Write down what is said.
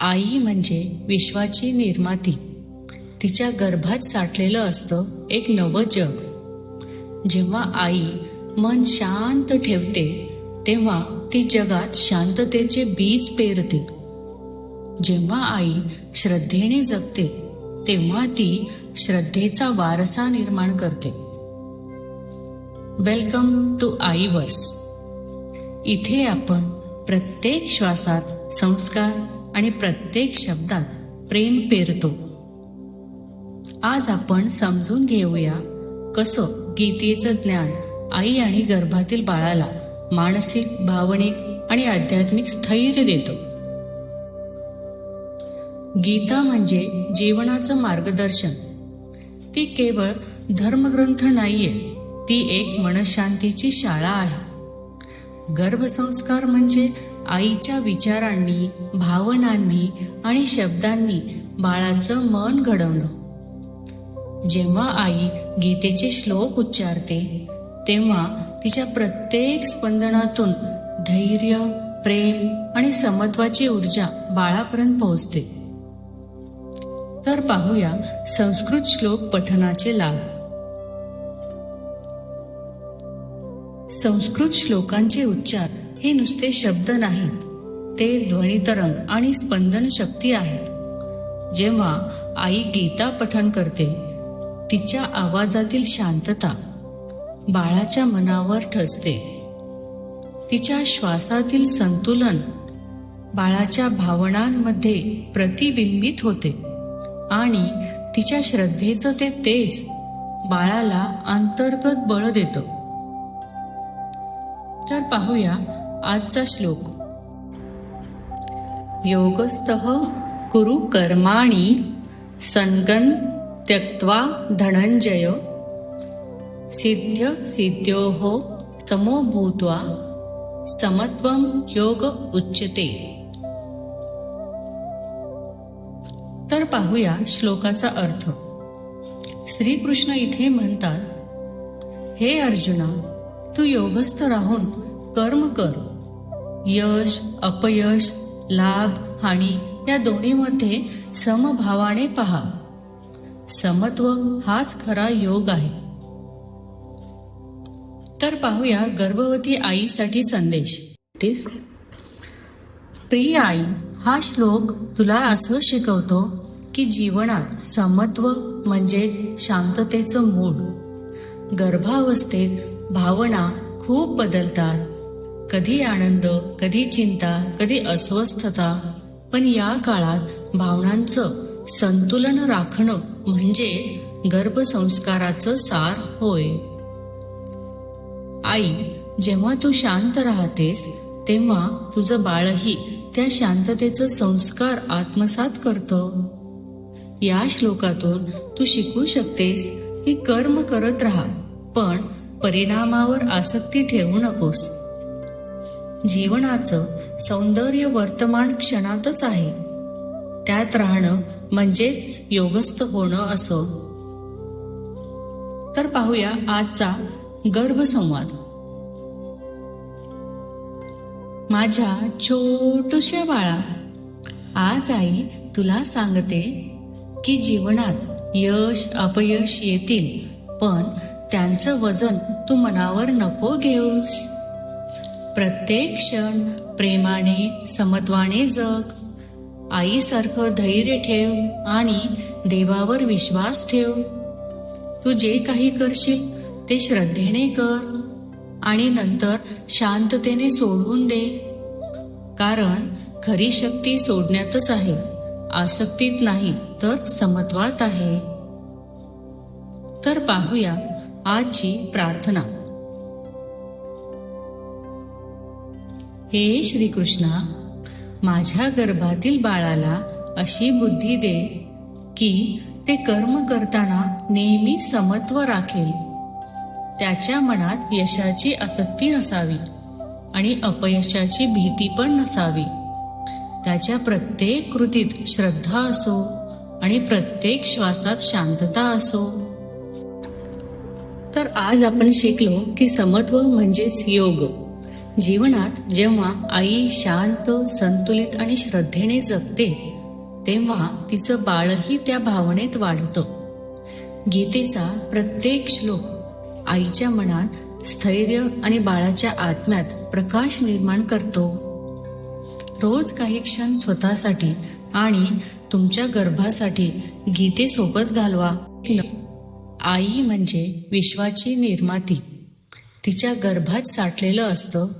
आई म्हणजे विश्वाची निर्माती. तिच्या गर्भात साठलेलं असतं एक नवं जग. जेव्हा आई मन शांत ठेवते तेव्हा ती जगात शांततेचे बीज पेरते. जेव्हा आई श्रद्धेने जगते तेव्हा ती श्रद्धेचा वारसा निर्माण करते. वेलकम टू आई वर्स इथे आपण प्रत्येक श्वासात संस्कार आणि प्रत्येक शब्दात प्रेम पेरतो. आज आपण समजून घेऊया कसं गीतेचं ज्ञान आई आणि गर्भातील बाळाला मानसिक भावनिक आणि आध्यात्मिक स्थैर्य देतो. गीता म्हणजे जीवनाचं मार्गदर्शन. ती केवळ धर्मग्रंथ नाहीये ती एक मनशांतीची शाळा आहे. गर्भसंस्कार म्हणजे आईच्या विचारांनी भावनांनी आणि शब्दांनी बाळाचं मन घडवणं. जेव्हा आई गीतेचे श्लोक उच्चारते तेव्हा तिच्या प्रत्येक स्पंदनातून धैर्य प्रेम आणि समत्वाची ऊर्जा बाळापर्यंत पोहोचते. तर पाहूया संस्कृत श्लोक पठणाचे लाभ. संस्कृत श्लोकांचे उच्चार हे नुसते शब्द नाहीत ते ध्वनितरंग आणि स्पंदन शक्ती आहेत जेव्हा आई गीता पठन करते तिच्या आवाजातील शांतता बाळाच्या मनावर ठसते. तिच्या श्वासातील संतुलन बाळाच्या भावनांमध्ये प्रतिबिंबित होते आणि तिच्या श्रद्धेचं ते तेज बाळाला अंतर्गत बळ देतं. तर पाहूया आजचा श्लोक. योगस्थ कुरु कर्माणी संगन त्यक्त्वा धनंजय सिद्ध हो समो भूत्वा समत्वम योग उच्यते। तर पाहूया श्लोकाचा अर्थ. श्रीकृष्ण इथे म्हणतात हे अर्जुना तू योगस्थ राहून कर्म कर. यश अपयश लाभ हानी या दोन्हीमध्ये समभावाने पहा. समत्व हाच खरा योग आहे. तर पाहूया गर्भवती आईसाठी संदेश. प्रिय आई हा श्लोक तुला असं शिकवतो की जीवनात समत्व म्हणजे शांततेचं मूळ. गर्भावस्थेत भावना खूप बदलतात. कधी आनंद कधी चिंता कधी अस्वस्थता. पण या काळात भावनांचं संतुलन राखणं म्हणजेच गर्भसंस्काराचं सार होय. आई जेव्हा तू शांत राहतेस तेव्हा तुझं बाळही त्या शांततेचं संस्कार आत्मसात करतं. या श्लोकातून तू शिकू शकतेस की कर्म करत राहा पण परिणामावर आसक्ती ठेवू नकोस. जीवनाचं सौंदर्य वर्तमान क्षणातच आहे. त्यात राहणं म्हणजेच योगस्थ होणं असं. तर पाहूया आजचा गर्भसंवाद. माझ्या छोटूशा बाळा आज आई तुला सांगते की जीवनात यश अपयश येतील पण त्यांचं वजन तू मनावर नको घेऊस. प्रत्येक क्षण प्रेमाने समत्वाने जग. आईसारखं धैर्य ठेव आणि देवावर विश्वास ठेव. तू जे काही करशील ते श्रद्धेने कर आणि नंतर शांततेने सोडवून दे. कारण खरी शक्ती सोडण्यातच आहे आसक्तीत नाही तर समत्वात आहे. तर पाहूया. आजची प्रार्थना. हे श्रीकृष्णा माझ्या गर्भातील बाळाला अशी बुद्धी दे की ते कर्म करताना नेहमी समत्व राखेल. त्याच्या मनात यशाची आसक्ती नसावी आणि अपयशाची भीती पण नसावी. त्याच्या प्रत्येक कृतीत श्रद्धा असो आणि प्रत्येक श्वासात शांतता असो. तर आज आपण शिकलो की समत्व म्हणजेच योग. जीवनात जेव्हा आई शांत संतुलित आणि श्रद्धेने जगते तेव्हा तिचं बाळही त्या भावनेत वाढतं. गीतेचा प्रत्येक श्लोक आईच्या मनात स्थैर्य आणि बाळाच्या आत्म्यात प्रकाश निर्माण करतो. रोज काही क्षण स्वतःसाठी आणि तुमच्या गर्भासाठी गीतेसोबत घालवा. आई म्हणजे विश्वाची निर्माती. तिच्या गर्भात साठलेलं असतं.